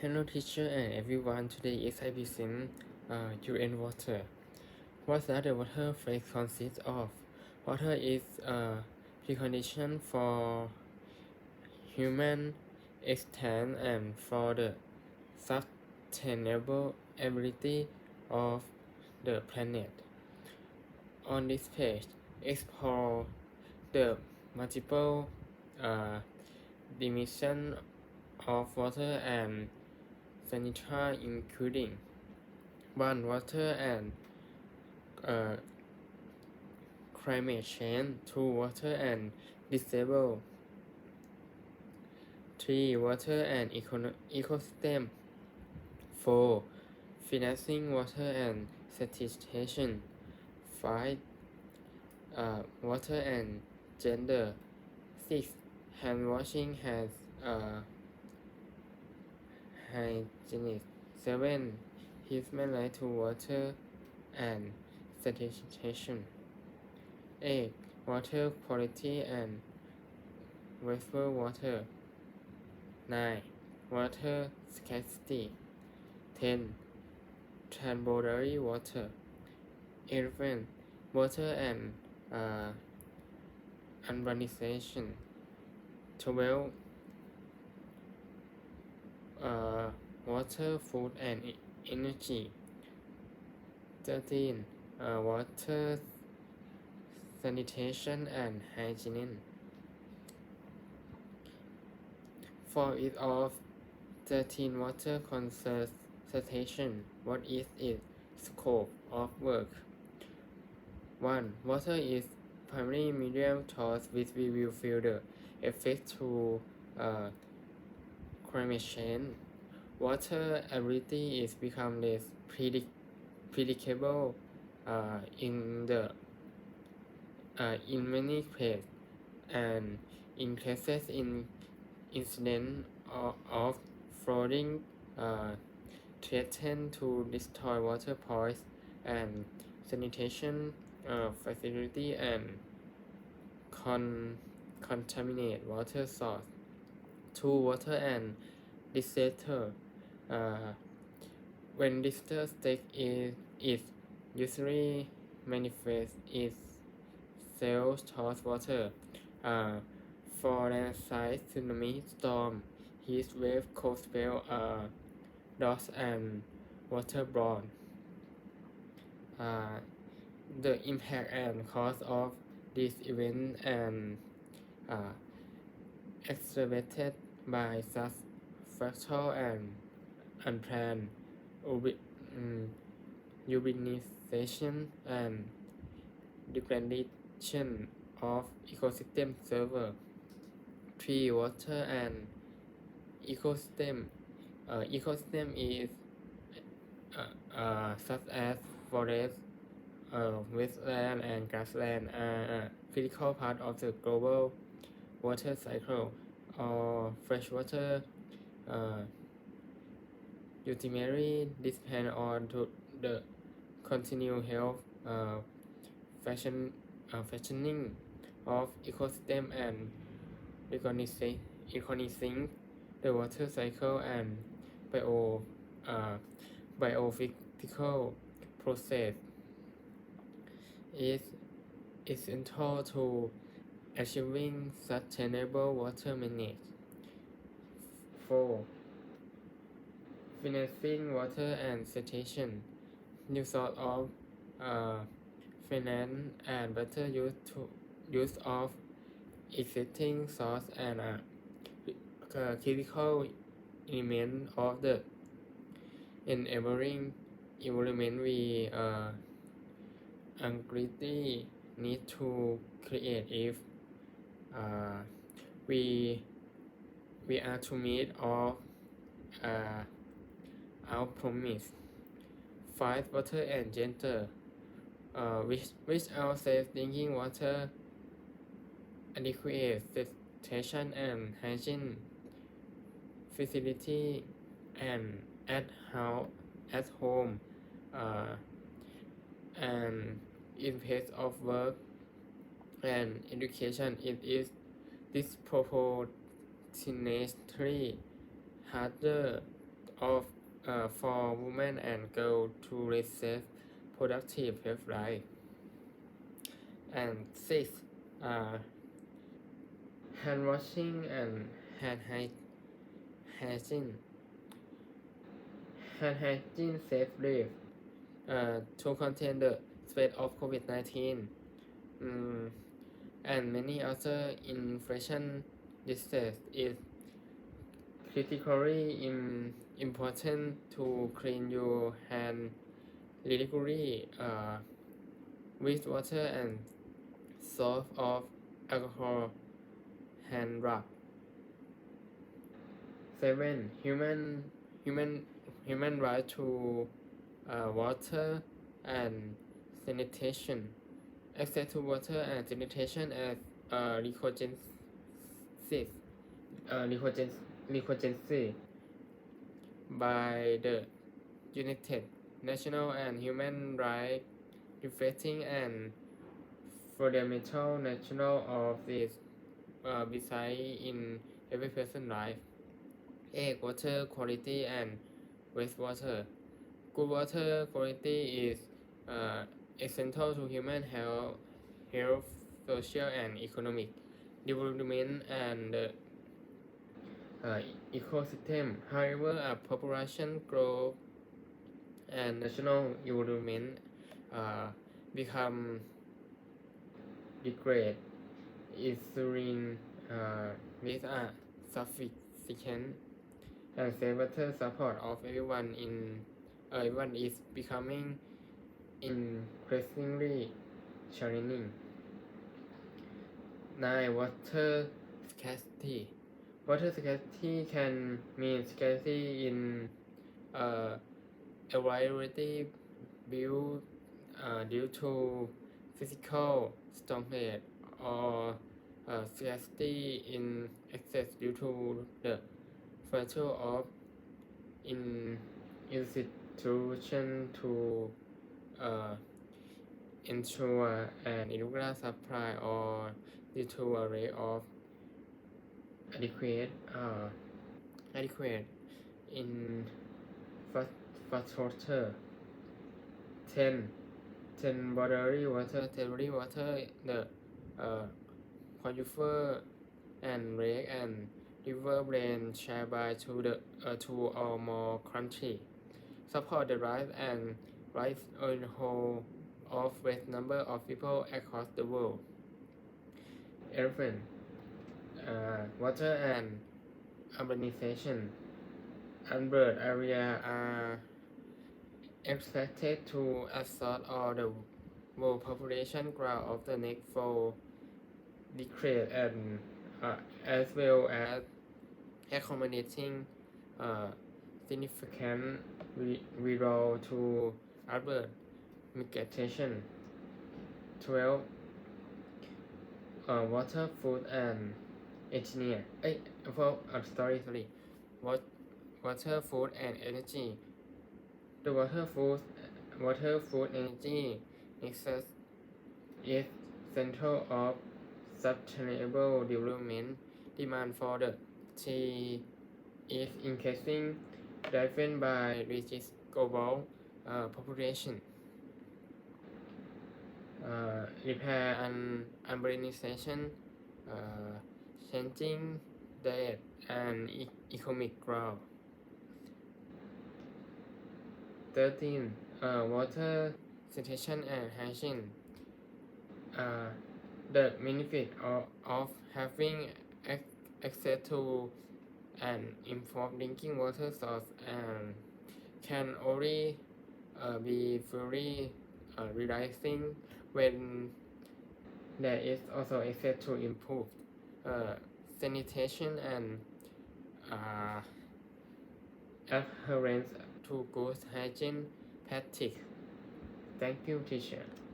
Hello teacher and everyone. Today is I present uh, UN water. What does the water phase consist of? Water is a precondition for human existence and for the sustainable ability of the planet. On this page, explore the multiple uh, dimensions of water and sanitary including 1. Water and uh, climate change 2. Water and disable 3. Water and econo- ecosystem 4. Financing water and sanitation 5. Uh, water and gender 6. Hand washing has uh, hygienic 7. Human right to water and sanitation 8. Water quality and wastewater water 9. Water scarcity 10. Tributary water 11. Water and uh, urbanization 12. Uh, water, food and energy 13. Uh, water sanitation and hygiene For each of 13 water conservation, what is its scope of work? 1. Water is primary medium source which we will feel the effect to uh, climate change. Water ability is become less predict- predictable uh, in the uh, in many cases and increases in incident of, of flooding uh, threaten to destroy water points and sanitation uh, facility and con- contaminate water source. to Water and disaster. Uh, when disaster state is, is usually manifest is self towards water. Uh, for landslide, tsunami, storm, heat wave, cold spell, uh, drought and waterborne. Uh, the impact and cause of this event and uh, exacerbated by such factor and unplanned um, urbanization and degradation of ecosystem server. tree Water and ecosystem. Uh, ecosystem is uh, uh, such as forest, uh, wetland and grassland are a critical part of the global water cycle or freshwater uh, ultimately depend on to the continued health uh, fashion, uh, fashioning of ecosystem and recognizing, the water cycle and bio, uh, biophysical process is essential to achieving sustainable water management. 4. Financing water and sanitation. New sort of uh, finance and better use to use of existing source and a uh, critical element of the enabling environment we uh, anxiety need to create if uh, we we are to meet all uh, our promise. Fight Water and gender. Uh, which, our safe drinking water, adequate sanitation and hygiene facility, and at house, at home, uh, and in place of work and education, it is disproportionately harder of uh, for women and girls to receive productive health life. And six, uh, hand washing and hand hy- hygiene. Hand hygiene safe uh, to contain the spread of COVID-19 mm, and many other infection diseases is critically im- important to clean your hand regularly uh, with water and soap of alcohol hand rub. Seven human human human right to uh, water and sanitation. Access to water and sanitation as uh, recognized uh, recognized by the United National and Human Rights reflecting and fundamental national of this uh, beside in every person's life. 8. Water quality and wastewater. Good water quality is uh, essential to human health, health, social and economic development and uh, ecosystem. However, a population growth and national development uh, become degrade insulin uh, with a sufficient and safer support of everyone in uh, everyone is becoming increasingly challenging. 9. Water scarcity. Water scarcity can mean? Scarcity in uh, availability due, uh, due to physical storage or uh, scarcity in access due to the failure of in institution to uh, ensure an irregular supply or due to a rate of adequate uh, adequate infrastructure 10 10 body water body water the uh, aquifer and lake and river brain shared by to the uh, two or more country support the rise and rise in whole of vast number of people across the world. Elephant, uh, water and urbanization. Unbird area are expected to absorb all the world population growth of the next four decades and uh, as well as accommodating uh, significant withdrawal to urban migration. 12. Uh, water, food, and engineer. Hey, well, I'm sorry, sorry. What, water, food, and energy. The water, food, water, food, energy nexus is central of sustainable development. Demand for the tea is increasing, driven by rigid global uh, population. Uh, repair and urbanization. Uh, changing diet and e- economic growth. 13. Uh, water sanitation and hygiene. Uh, the benefit of, of having ac- access to an informed drinking water source and can only uh, be fully uh, realizing when there is also access to improve uh, sanitation and uh, adherence to good hygiene practice. Thank you, teacher.